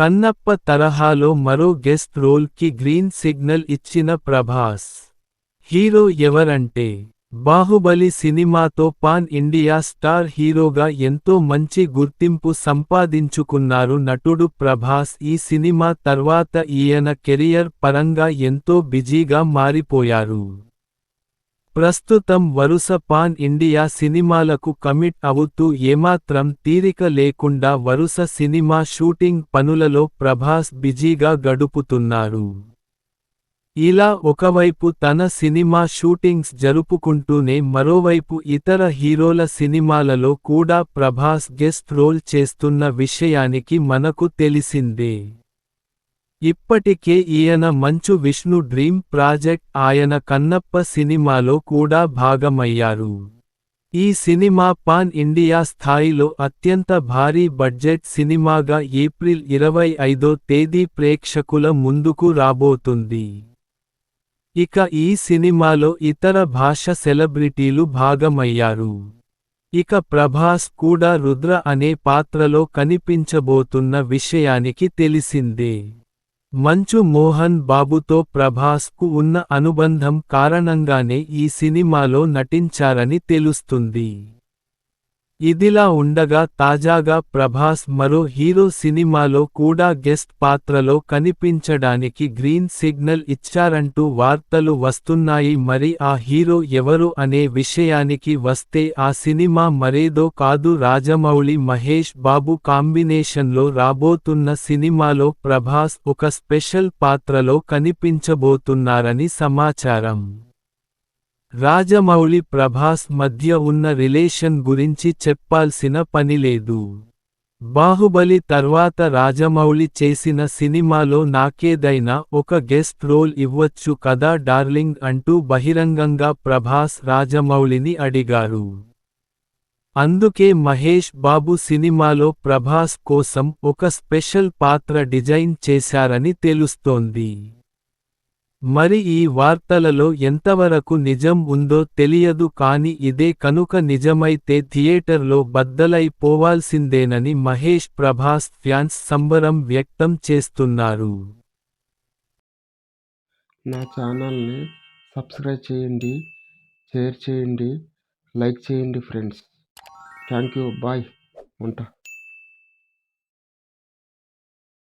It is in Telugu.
కన్నప్ప తరహాలో మరో గెస్ట్ రోల్కి గ్రీన్ సిగ్నల్ ఇచ్చిన ప్రభాస్. హీరో ఎవరంటే? బాహుబలి సినిమాతో పాన్ ఇండియా స్టార్ హీరోగా ఎంతో మంచి గుర్తింపు సంపాదించుకున్నారు నటుడు ప్రభాస్. ఈ సినిమా తర్వాత ఈయన కెరియర్ పరంగా ఎంతో బిజీగా మారిపోయారు. ప్రస్తుతం వరుస పాన్ ఇండియా సినిమాలకు కమిట్ అవుతూ ఏమాత్రం తీరిక లేకుండా వరుస సినిమా షూటింగ్ పనులలో ప్రభాస్ బిజీగా గడుపుతున్నారు. ఇలా ఒకవైపు తన సినిమా షూటింగ్స్ జరుపుకుంటూనే మరోవైపు ఇతర హీరోల సినిమాలలో కూడా ప్రభాస్ గెస్ట్ రోల్ చేస్తున్న విషయానికి మనకు తెలిసిందే. ఇప్పటికే ఈయన మంచు విష్ణు డ్రీమ్ ప్రాజెక్ట్ ఆయన కన్నప్ప సినిమాలో కూడా భాగమయ్యారు. ఈ సినిమా పాన్ ఇండియా స్థాయిలో అత్యంత భారీ బడ్జెట్ సినిమాగా ఏప్రిల్ ఇరవై ఐదో తేదీ ప్రేక్షకుల ముందుకు రాబోతుంది. ఇక ఈ సినిమాలో ఇతర భాష సెలబ్రిటీలు భాగమయ్యారు. ఇక ప్రభాస్ కూడా రుద్ర అనే పాత్రలో కనిపించబోతున్న విషయానికి తెలిసిందే. మంచు మోహన్ బాబుతో ప్రభాస్కు ఉన్న అనుబంధం కారణంగానే ఈ సినిమాలో నటించారని తెలుస్తుంది. ఇదిలా ఉండగా తాజాగా ప్రభాస్ మరో హీరో సినిమాలో కూడా గెస్ట్ పాత్రలో కనిపించడానికి గ్రీన్ సిగ్నల్ ఇచ్చారంటూ వార్తలు వస్తున్నాయి. మరి ఆ హీరో ఎవరు అనే విషయానికి వస్తే ఆ సినిమా మరేదో కాదు. రాజమౌళి మహేష్ బాబు కాంబినేషన్లో రాబోతున్న సినిమాలో ప్రభాస్ ఒక స్పెషల్ పాత్రలో కనిపించబోతున్నారని సమాచారం. రాజమౌళి ప్రభాస్ మధ్య ఉన్న రిలేషన్ గురించి చెప్పాల్సిన పనిలేదు బాహుబలి తర్వాత రాజమౌళి చేసిన సినిమాలో నాకేదైనా ఒక గెస్ట్ రోల్ ఇవ్వచ్చు కదా డార్లింగ్ అంటూ బహిరంగంగా ప్రభాస్ రాజమౌళిని అడిగారు. అందుకే మహేష్ బాబు సినిమాలో ప్రభాస్ కోసం ఒక స్పెషల్ పాత్ర డిజైన్ చేశారని తెలుస్తోంది. మరి ఈ వార్తలలో ఎంతవరకు నిజం ఉందో తెలియదు కాని ఇదే కనుక నిజమైతే థియేటర్లో బద్దలైపోవాల్సిందేనని మహేష్ ప్రభాస్ ఫ్యాన్స్ సంబరం వ్యక్తం చేస్తున్నారు. నా ఛానల్ని సబ్స్క్రైబ్ చేయండి షేర్ చేయండి లైక్ చేయండి ఫ్రెండ్స్. Thank you. బాయ్. ఉంటా.